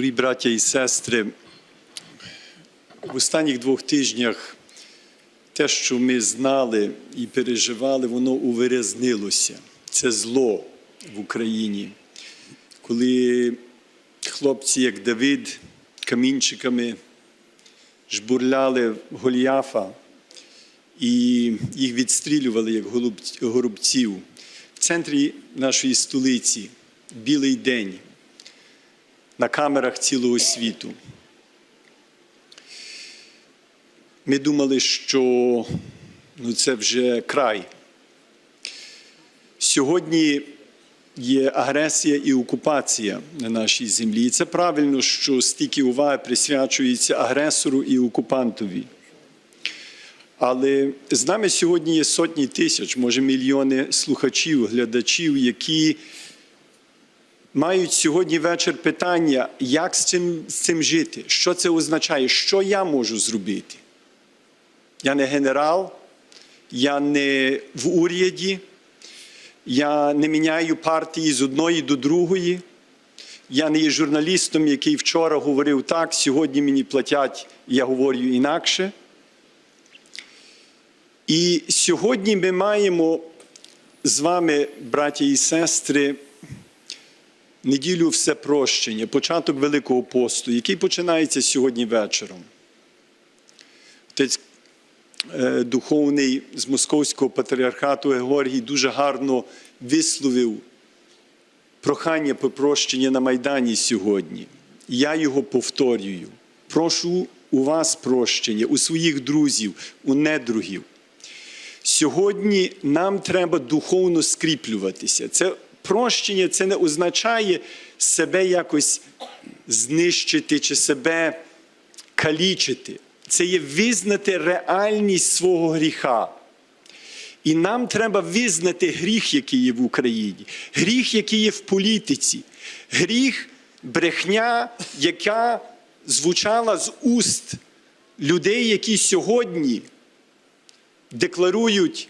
Дорогі браття і сестри, в останніх двох тижнях те, що ми знали і переживали, воно увиразнилося. Це зло в Україні. Коли хлопці, як Давид, камінчиками жбурляли Голіафа і їх відстрілювали як горобців. В центрі нашої столиці білий день на камерах цілого світу. Ми думали, що ну, це вже край. Сьогодні є агресія і окупація на нашій землі. І це правильно, що стільки уваги присвячується агресору і окупантові. Але з нами сьогодні є сотні тисяч, може мільйони слухачів, глядачів, які мають сьогодні вечір питання, як з цим, з цим жити, що це означає, що я можу зробити. Я не генерал, я не в уряді, я не міняю партії з одної до другої. Я не є журналістом, який вчора говорив так, сьогодні мені платять, я говорю інакше. І сьогодні ми маємо з вами, браті і сестри, неділю все прощення, початок Великого посту, який починається сьогодні вечором. Отець е, духовний з Московського патріархату Георгій дуже гарно висловив прохання про прощення на Майдані сьогодні. Я його повторюю. Прошу у вас прощення, у своїх друзів, у недругів. Сьогодні нам треба духовно скріплюватися. Це прощення це не означає себе якось знищити чи себе калічити. Це є визнати реальність свого гріха. І нам треба визнати гріх, який є в Україні, гріх, який є в політиці, гріх, брехня, яка звучала з уст людей, які сьогодні декларують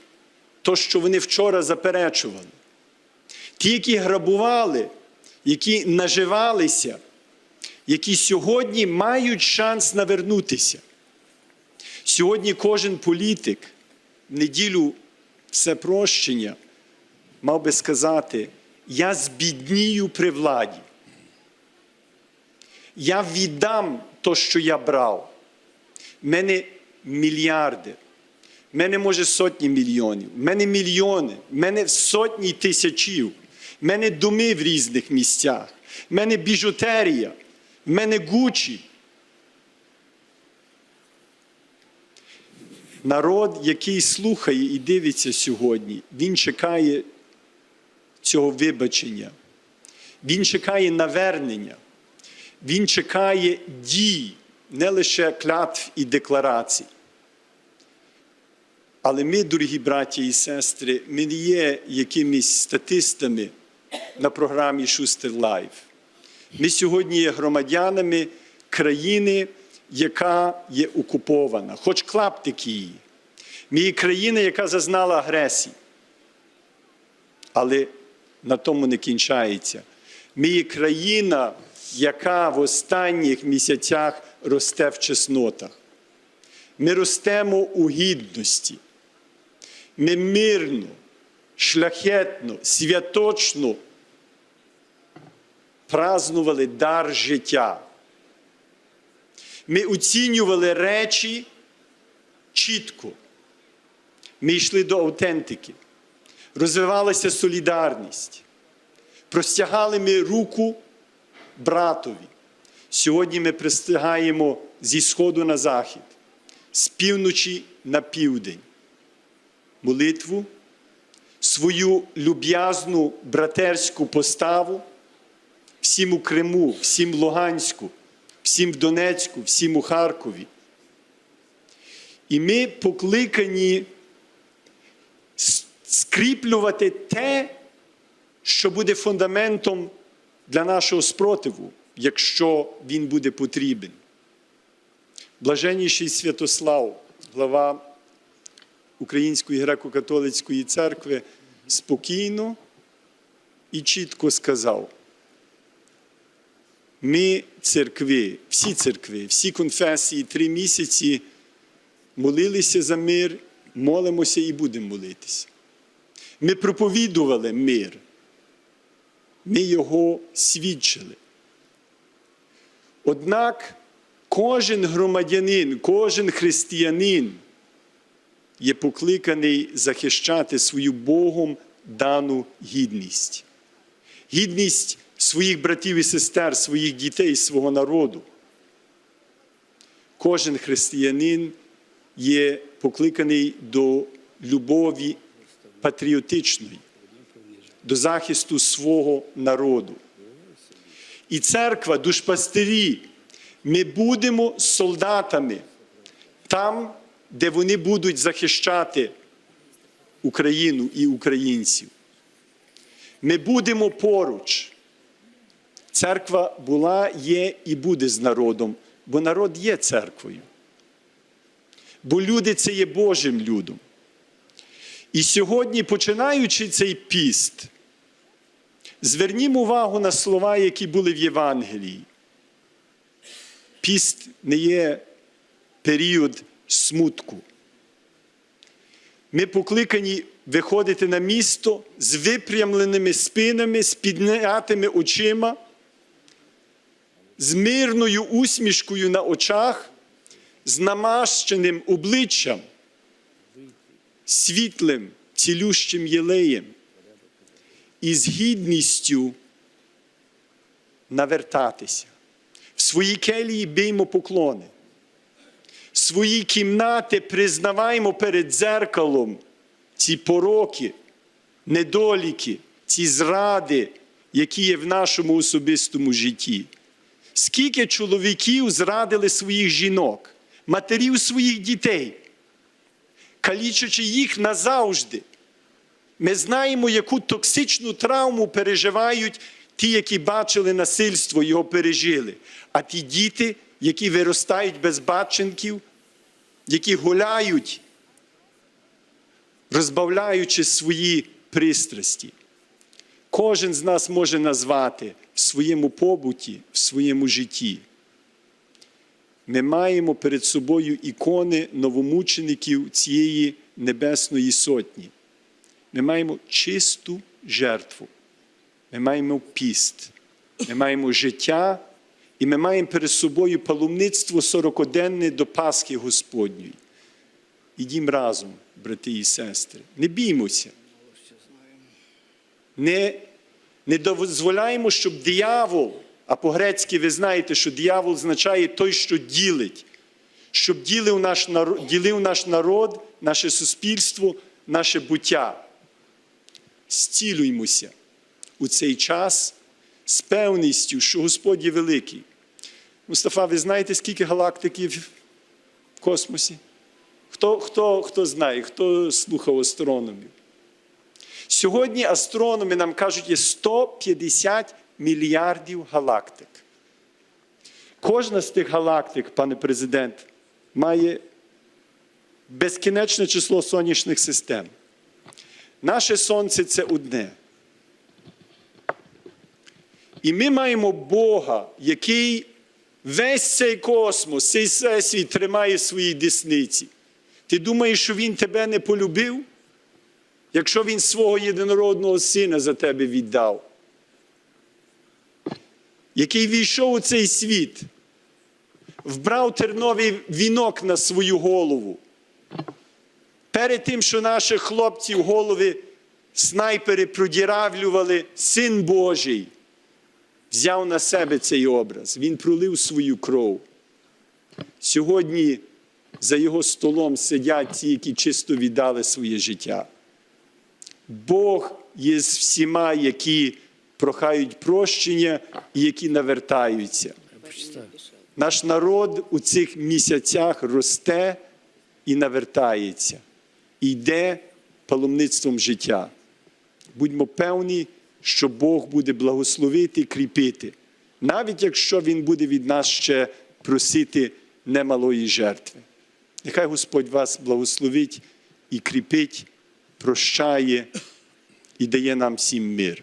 то, що вони вчора заперечували. Ті, які грабували, які наживалися, які сьогодні мають шанс навернутися. Сьогодні кожен політик в неділю все прощення мав би сказати: я збіднію при владі. Я віддам то, що я брав. В мене мільярди. В мене може сотні мільйонів, в мене мільйони, в мене сотні тисячів, в мене доми в різних місцях, в мене біжутерія, в мене гучі. Народ, який слухає і дивиться сьогодні, він чекає цього вибачення, він чекає навернення, він чекає дій, не лише клятв і декларацій. Але ми, дорогі браті і сестри, ми не є якимись статистами на програмі Шустер Лайф. Ми сьогодні є громадянами країни, яка є окупована, хоч клаптик її. Ми є країна, яка зазнала агресії. Але на тому не кінчається. Ми є країна, яка в останніх місяцях росте в чеснотах. Ми ростемо у гідності. Ми мирно, шляхетно, святочно празнували дар життя. Ми оцінювали речі чітко. Ми йшли до аутентики, розвивалася солідарність, простягали ми руку братові. Сьогодні ми пристигаємо зі сходу на захід, з півночі на південь. Молитву, свою люб'язну братерську поставу всім у Криму, всім в Луганську, всім в Донецьку, всім у Харкові. І ми покликані скріплювати те, що буде фундаментом для нашого спротиву, якщо він буде потрібен. Блаженніший Святослав, глава Української греко-католицької церкви, спокійно і чітко сказав: Ми, церкви, всі церкви, всі конфесії, три місяці молилися за мир, молимося і будемо молитися. Ми проповідували мир. Ми його свідчили. Однак кожен громадянин, кожен християнин є покликаний захищати свою Богом дану гідність. Гідність своїх братів і сестер, своїх дітей, свого народу. Кожен християнин є покликаний до любові патріотичної, до захисту свого народу. І церква, душпастирі, ми будемо солдатами там, де вони будуть захищати Україну і українців. Ми будемо поруч. Церква була, є і буде з народом, бо народ є церквою. Бо люди це є Божим людом. І сьогодні, починаючи цей піст, звернімо увагу на слова, які були в Євангелії. Піст не є період смутку. Ми покликані виходити на місто з випрямленими спинами, з піднятими очима, з мирною усмішкою на очах, з намащеним обличчям, світлим, цілющим єлеєм і з гідністю навертатися. В своїй келії биймо поклони. Свої кімнати признаваємо перед дзеркалом ці пороки, недоліки, ці зради, які є в нашому особистому житті. Скільки чоловіків зрадили своїх жінок, матерів своїх дітей, калічачи їх назавжди. Ми знаємо, яку токсичну травму переживають ті, які бачили насильство, його пережили. А ті діти, які виростають без батченків, які гуляють, розбавляючи свої пристрасті. Кожен з нас може назвати в своєму побуті, в своєму житті. Ми маємо перед собою ікони новомучеників цієї Небесної Сотні. Ми маємо чисту жертву. Ми маємо піст, ми маємо життя, і ми маємо перед собою паломництво сорокоденне до Пасхи Господньої. Ідімо разом, брати і сестри. Не біймося. Не, не дозволяємо, щоб диявол, а по-грецьки ви знаєте, що диявол означає той, що ділить, щоб ділив наш народ, ділив наш народ, наше суспільство, наше буття. Зцілуймося у цей час з певністю, що Господь є великий. Мустафа, ви знаєте, скільки галактиків в космосі? Хто, хто, хто знає, хто слухав астрономів? Сьогодні астрономи нам кажуть, є 150 мільярдів галактик. Кожна з тих галактик, пане президент, має безкінечне число сонячних систем. Наше сонце це одне. І ми маємо Бога, який весь цей космос, цей всесвіт тримає в своїй десниці. Ти думаєш, що Він тебе не полюбив? Якщо Він свого єдинородного сина за тебе віддав, який війшов у цей світ, вбрав терновий вінок на свою голову. Перед тим, що наших хлопців голови снайпери продіравлювали, син Божий взяв на себе цей образ. Він пролив свою кров. Сьогодні за його столом сидять ті, які чисто віддали своє життя. Бог є з всіма, які прохають прощення і які навертаються. Наш народ у цих місяцях росте і навертається, і йде паломництвом життя. Будьмо певні, що Бог буде благословити і кріпити, навіть якщо Він буде від нас ще просити немалої жертви. Нехай Господь вас благословить і кріпить, прощає і дає нам всім мир.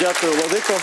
Дякую, Владико.